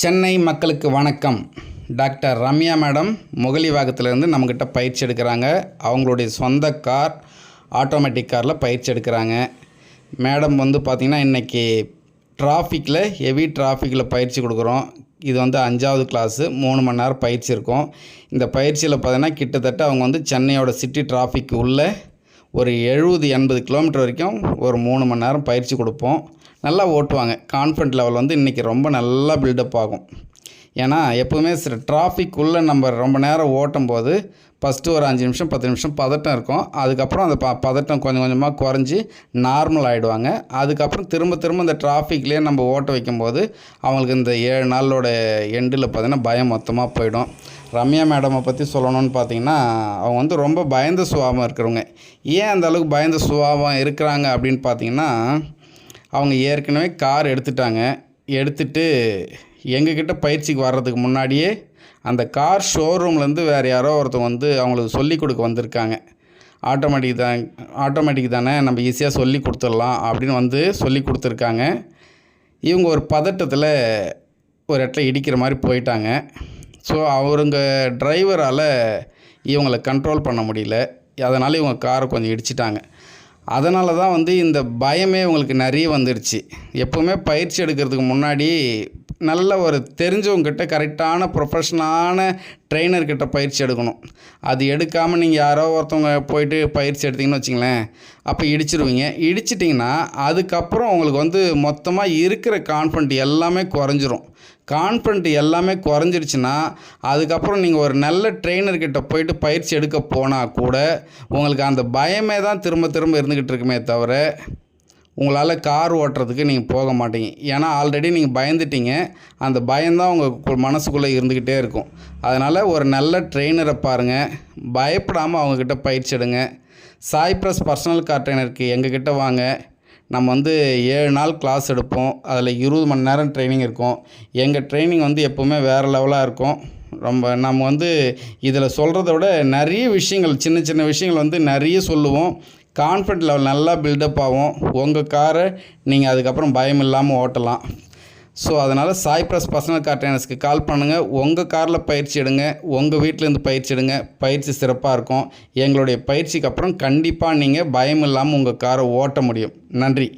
சென்னை மக்களுக்கு வணக்கம். Doctor Ramya madam முகலிவாகத்திலேருந்து நம்மக்கிட்ட பயிற்சி எடுக்கிறாங்க. அவங்களுடைய சொந்த கார் ஆட்டோமேட்டிக் காரில் பயிற்சி எடுக்கிறாங்க. மேடம் வந்து பார்த்திங்கன்னா இன்றைக்கி டிராஃபிக்கில் ஹெவி டிராஃபிக்கில் பயிற்சி கொடுக்குறோம். இது வந்து அஞ்சாவது கிளாஸு மூணு மணி நேரம் பயிற்சி இருக்கும். இந்த பயிற்சியில் பார்த்தீங்கன்னா கிட்டத்தட்ட அவங்க வந்து சென்னையோட சிட்டி டிராஃபிக் உள்ள ஒரு எழுபது எண்பது கிலோமீட்டர் வரைக்கும் ஒரு மூணு மணி நேரம் பயிற்சி கொடுப்போம். நல்லா ஓட்டுவாங்க. கான்ஃபிடென்ட் லெவல் வந்து இன்றைக்கி ரொம்ப நல்லா பில்டப் ஆகும். ஏன்னா எப்போவுமே டிராஃபிக் உள்ளே நம்ம ரொம்ப நேரம் ஓட்டும் போது ஃபஸ்ட்டு ஒரு அஞ்சு நிமிஷம் பத்து நிமிஷம் பதட்டம் இருக்கும். அதுக்கப்புறம் அந்த ப பதட்டம் கொஞ்சம் கொஞ்சமாக குறைஞ்சி நார்மல் ஆகிடுவாங்க அதுக்கப்புறம் திரும்ப திரும்ப இந்த டிராஃபிக்லேயே நம்ம ஓட்ட வைக்கும்போது அவங்களுக்கு இந்த ஏழு நாளோட எண்டில் பார்த்திங்கன்னா பயம் மொத்தமாக போயிடும். ரம்யா மேடமை பற்றி சொல்லணும்னு பார்த்தீங்கன்னா அவங்க வந்து ரொம்ப பயந்த சுபாவம் இருக்கிறவங்க. ஏன் அந்த அளவுக்கு பயந்த சுபாவம் இருக்கிறாங்க அப்படின்னு பார்த்தீங்கன்னா அவங்க ஏற்கனவே கார் எடுத்துட்டாங்க. எடுத்துட்டு எங்ககிட்ட பயிற்சிக்கு வர்றதுக்கு முன்னாடியே அந்த கார் ஷோரூம்லேருந்து வேறு யாரோ ஒருத்தவங்க வந்து அவங்களுக்கு சொல்லி கொடுக்க வந்திருக்காங்க. ஆட்டோமேட்டிக் தான் ஆட்டோமேட்டிக் தானே நம்ம ஈஸியாக சொல்லி கொடுத்துடலாம் அப்படின்னு வந்து சொல்லி கொடுத்துருக்காங்க. இவங்க ஒரு பதட்டத்தில் ஒரு இடத்துல இடிக்கிற மாதிரி போயிட்டாங்க. ஸோ அவருங்க டிரைவரால் இவங்களை கண்ட்ரோல் பண்ண முடியல. அதனால் இவங்க காரை கொஞ்சம் இடிச்சிட்டாங்க. அதனால தான் வந்து இந்த பயமே உங்களுக்கு நிறைய வந்துடுச்சு. எப்போவுமே பயிற்சி எடுக்கிறதுக்கு முன்னாடி நல்ல ஒரு தெரிஞ்சவங்ககிட்ட கரெக்டான ப்ரொஃபஷனலான ட்ரெயினர்கிட்ட பயிற்சி எடுக்கணும். அது எடுக்காமல் நீங்கள் யாரோ ஒருத்தவங்க போயிட்டு பயிற்சி எடுத்தீங்கன்னு வச்சிங்களேன் அப்போ இடிச்சிருவீங்க. இடிச்சிட்டிங்கன்னா அதுக்கப்புறம் உங்களுக்கு வந்து மொத்தமாக இருக்கிற கான்ஃபிடென்ட் எல்லாமே குறைஞ்சிரும். கான்ஃபிடென்ட் எல்லாமே குறைஞ்சிருச்சுன்னா அதுக்கப்புறம் நீங்கள் ஒரு நல்ல ட்ரெயினர்கிட்ட போயிட்டு பயிற்சி எடுக்க போனால் கூட உங்களுக்கு அந்த பயமே தான் திரும்ப திரும்ப இருந்துக்கிட்டு இருக்குமே தவிர உங்களால் கார் ஓட்டுறதுக்கு நீங்கள் போக மாட்டீங்க. ஏன்னா ஆல்ரெடி நீங்கள் பயந்துட்டீங்க. அந்த பயம்தான் உங்கள் மனசுக்குள்ளே இருந்துக்கிட்டே இருக்கும். அதனால் ஒரு நல்ல ட்ரெயினரை பாருங்கள் பயப்படாமல் அவங்கக்கிட்ட பயிற்சி எடுங்க. சாய்ப்ரஸ் பர்சனல் கார் ட்ரெயினருக்கு எங்ககிட்ட வாங்க. நம்ம வந்து ஏழு நாள் கிளாஸ் எடுப்போம். அதில் இருபது மணி நேரம் ட்ரைனிங் இருக்கும். எங்கள் ட்ரைனிங் வந்து எப்போவுமே வேறு லெவலாக இருக்கும். ரொம்ப நம்ம வந்து இதில் சொல்கிறத விட நிறைய விஷயங்கள் சின்ன சின்ன விஷயங்கள் வந்து நிறைய சொல்லுவோம். கான்ஃபிடென்ட் லெவல் நல்லா பில்டப் ஆகும். உங்கள் காரை நீங்கள் அதுக்கப்புறம் பயம் இல்லாமல் ஓட்டலாம். ஸோ அதனால் சாய்ப்ரஸ் பர்சனல் கார் ட்ரைனர்ஸ்க்கு கால் பண்ணுங்கள் உங்கள் காரில் பயிற்சி எடுங்க. உங்கள் வீட்டிலேருந்து பயிற்சி எடுங்க. பயிற்சி சிறப்பாக இருக்கும். எங்களுடைய பயிற்சிக்கு அப்புறம் கண்டிப்பாக நீங்கள் பயம் இல்லாமல் உங்கள் காரை ஓட்ட முடியும். நன்றி.